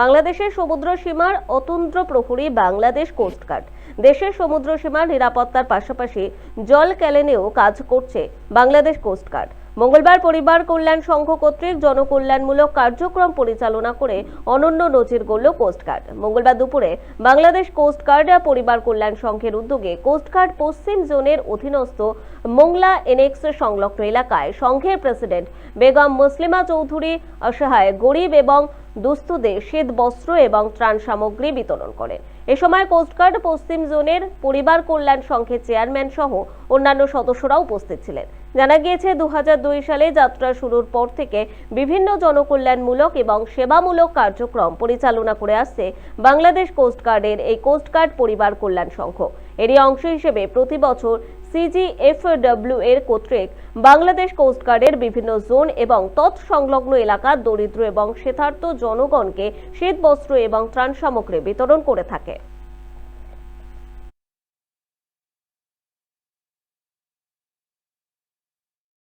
বাংলাদেশের সমুদ্র সীমার অতন্ত্র প্রহরী বাংলাদেশ কোস্টগার্ড দেশের সমুদ্র সীমার নিরাপত্তার পাশাপাশি জল ক্যালেনেও কাজ করছে বাংলাদেশ কোস্টগার্ড মঙ্গলবার পরিবার কল্যাণ সংঘ কর্তৃক জনকল্যাণমূলক কার্যক্রম পরিচালনা করে অনন্য নজির গড়ল কোস্টগার্ড মঙ্গলবার দুপুরে বাংলাদেশ কোস্টগার্ড পরিবার কল্যাণ সংঘের উদ্যোগে কোস্টগার্ড পশ্চিম জোনের অধীনস্থ মোংলা এনএক্স সংলগ্ন এলাকায় সংঘের প্রেসিডেন্ট বেগম মুসলিমা চৌধুরী, অসহায়, গরিব এবং দুস্থদের শীত বস্ত্র এবং ত্রাণ সামগ্রী বিতরণ করেন এ সময় কোস্টগার্ড পশ্চিম জোনের পরিবার কল্যাণ সংঘের চেয়ারম্যান সহ অন্যান্য সদস্যরা উপস্থিত ছিলেন। জানা গিয়েছে দু সালে যাত্রা শুরুর পর থেকে বিভিন্ন জনকল্যাণমূলক এবং সেবামূলক কার্যক্রম পরিচালনা করে আসছে বাংলাদেশ কোস্টগার্ডের এই কোস্টগার্ড পরিবার কল্যাণ সংঘ। এরই অংশ হিসেবে প্রতি বছর সিজিএফডব্লিউ এর কর্তৃক বাংলাদেশ কোস্টগার্ডের বিভিন্ন জোন এবং তৎসংলগ্ন এলাকার দরিদ্র এবং শ্বেতার্ত জনগণকে শীতবস্ত্র এবং ত্রাণ সামগ্রী বিতরণ করে থাকে।